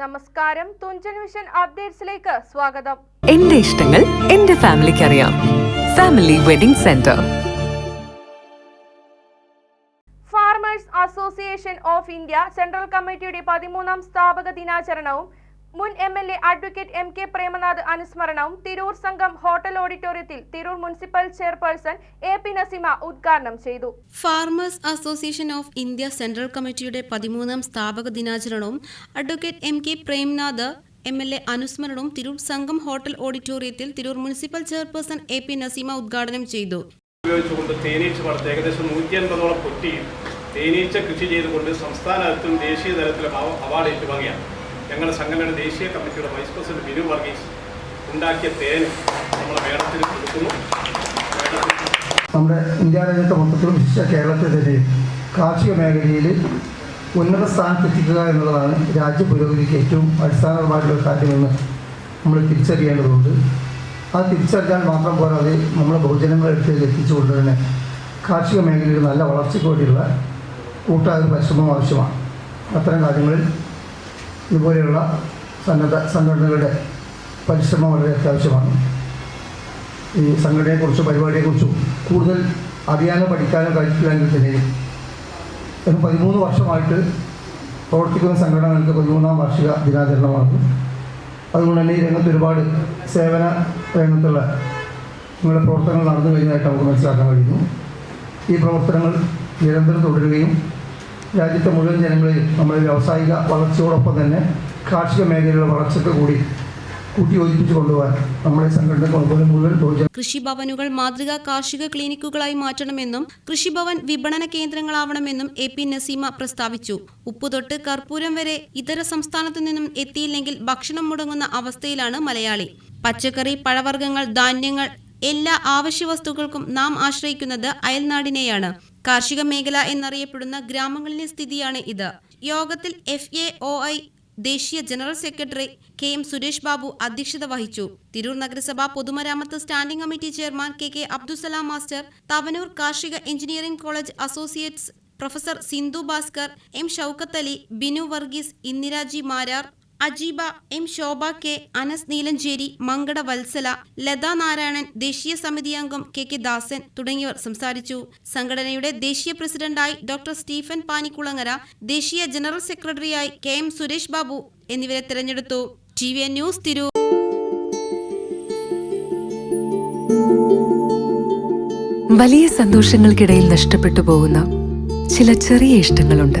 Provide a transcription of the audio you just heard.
നമസ്കാരം. തുഞ്ചൻ വിഷൻ അപ്ഡേറ്റ്സിലേക്ക് സ്വാഗതം. എന്റെ ഇഷ്ടങ്ങൾ എന്റെ ഫാമിലിക്ക് അറിയാം. Family wedding centre. Farmers association of India central കമ്മിറ്റിയുടെ പതിമൂന്നാം സ്ഥാപക ദിനാചരണവും മുൻ M L A advocate M K Premnath അനുസ്മരണവും Tirur സംഘം ഹോട്ടൽ ഓഡിറ്റോറിയത്തിൽ Tirur municipal chairperson A P Naseema ഉദ്ഘാടനം ചെയ്തു. Farmers association of India central കമ്മിറ്റിയുടെ പതിമൂന്നാം സ്ഥാപക ദിനാചരണവും advocate M K Premnath M L A അനുസ്മരണവും Tirur സംഘം ഹോട്ടൽ ഓഡിറ്റോറിയത്തിൽ Tirur municipal chairperson A P Naseema ഉദ്ഘാടനം ചെയ്തു. ഉപയോഗിച്ചുകൊണ്ട് തേനീച്ച വളർത്തി ഏകദേശം നൂറ്റി അൻപതോളം പൊറ്റിയും തേനീച്ച കൃഷി ചെയ്തുകൊണ്ട് സംസ്ഥാന തലത്തിലും ദേശീയ തലത്തിലും അവാർഡ് ഏറ്റുവാങ്ങിയാണ്. ഞങ്ങളുടെ സംഘടനയുടെ ദേശീയ കമ്മിറ്റിയുടെ വൈസ് പ്രസിഡന്റ് ബിനു വർഗീസ് ഉണ്ടാക്കിയ തേൻ നമ്മൾ വേണത്തിന് കൊടുക്കുന്നു. നമ്മുടെ ഇന്ത്യ രാജ്യത്തെ മൊത്തത്തിലും വിശിഷ്ട കേരളത്തിൽ തന്നെ കാർഷിക മേഖലയിൽ ഉന്നത സ്ഥാനത്തെത്തിക്കുക എന്നുള്ളതാണ് രാജ്യ പുരോഗതിക്ക് ഏറ്റവും അടിസ്ഥാനപരമായിട്ടുള്ള കാര്യമെന്ന് നമ്മൾ തിരിച്ചറിയേണ്ടതുണ്ട്. അത് തിരിച്ചറിഞ്ഞാൽ മാത്രം പോരാതെ നമ്മളെ ബഹുജനങ്ങളെടുത്തേക്ക് എത്തിച്ചുകൊണ്ട് തന്നെ കാർഷിക മേഖലയിൽ നല്ല വളർച്ചയ്ക്ക് വേണ്ടിയുള്ള കൂട്ടായ പരിശ്രമം ആവശ്യമാണ്. അത്തരം കാര്യങ്ങളിൽ ഇതുപോലെയുള്ള സന്നദ്ധ സംഘടനകളുടെ പരിശ്രമം വളരെ അത്യാവശ്യമാണ്. ഈ സംഘടനയെക്കുറിച്ചും പരിപാടിയെക്കുറിച്ചും കൂടുതൽ അറിയാനോ പഠിക്കാനോ കഴിച്ചില്ലെങ്കിൽ തന്നെ ഒരു പതിമൂന്ന് വർഷമായിട്ട് പ്രവർത്തിക്കുന്ന സംഘടനകൾക്ക് പതിമൂന്നാം വാർഷിക ദിനാചരണമാണ്. അതുകൊണ്ട് തന്നെ ഈ രംഗത്ത് ഒരുപാട് സേവന രംഗത്തുള്ള നിങ്ങളുടെ പ്രവർത്തനങ്ങൾ നടന്നു കഴിഞ്ഞതായിട്ട് നമുക്ക് മനസ്സിലാക്കാൻ കഴിയുന്നു. ഈ പ്രവർത്തനങ്ങൾ നിരന്തരം തുടരുകയും രാജ്യത്തെ മുഴുവൻ ജനങ്ങളെയും നമ്മുടെ വ്യാവസായിക വളർച്ചയോടൊപ്പം തന്നെ കാർഷിക മേഖലയിലുള്ള വളർച്ചയ്ക്ക് കൂടി കൃഷിഭവനുകൾ മാതൃകാ കാർഷിക ക്ലിനിക്കുകളായി മാറ്റണമെന്നും കൃഷിഭവൻ വിപണന കേന്ദ്രങ്ങളാവണമെന്നും എ പി നസീമ പ്രസ്താവിച്ചു. ഉപ്പുതൊട്ട് കർപ്പൂരം വരെ ഇതര സംസ്ഥാനത്തു നിന്നും എത്തിയില്ലെങ്കിൽ ഭക്ഷണം മുടങ്ങുന്ന അവസ്ഥയിലാണ് മലയാളി. പച്ചക്കറി പഴവർഗങ്ങൾ ധാന്യങ്ങൾ എല്ലാ ആവശ്യ വസ്തുക്കൾക്കും നാം ആശ്രയിക്കുന്നത് അയൽനാടിനെയാണ്. കാർഷിക മേഖല എന്നറിയപ്പെടുന്ന ഗ്രാമങ്ങളിലെ സ്ഥിതിയാണ് ഇത്. യോഗത്തിൽ എഫ് എ ഒ ഐ ദേശീയ general secretary K M Suresh Babu അധ്യക്ഷത വഹിച്ചു. തിരൂർ നഗരസഭാ പൊതുമരാമത്ത് standing committee chairman K K Abdussalam master Thavanur കാർഷിക engineering college associates professor Sindhu Bhaskar M Shoukath Ali Binu Varghese Indiraji Marar Ajeeba M Shobha K Anas Neelancheri Mankada Valsala Latha Narayanan ദേശീയ സമിതി അംഗം K K ദാസൻ തുടങ്ങിയവർ സംസാരിച്ചു. സംഘടനയുടെ ദേശീയ പ്രസിഡന്റായി doctor Stephen Panikulangara ദേശീയ ജനറൽ സെക്രട്ടറിയായി കെ എം സുരേഷ് ബാബു എന്നിവരെ തെരഞ്ഞെടുത്തു. ടി വി ന്യൂസ് തിരൂർ വലിയ സന്തോഷങ്ങൾക്കിടയിൽ നഷ്ടപ്പെട്ടു പോകുന്ന ചില ചെറിയ ഇഷ്ടങ്ങളുണ്ട്.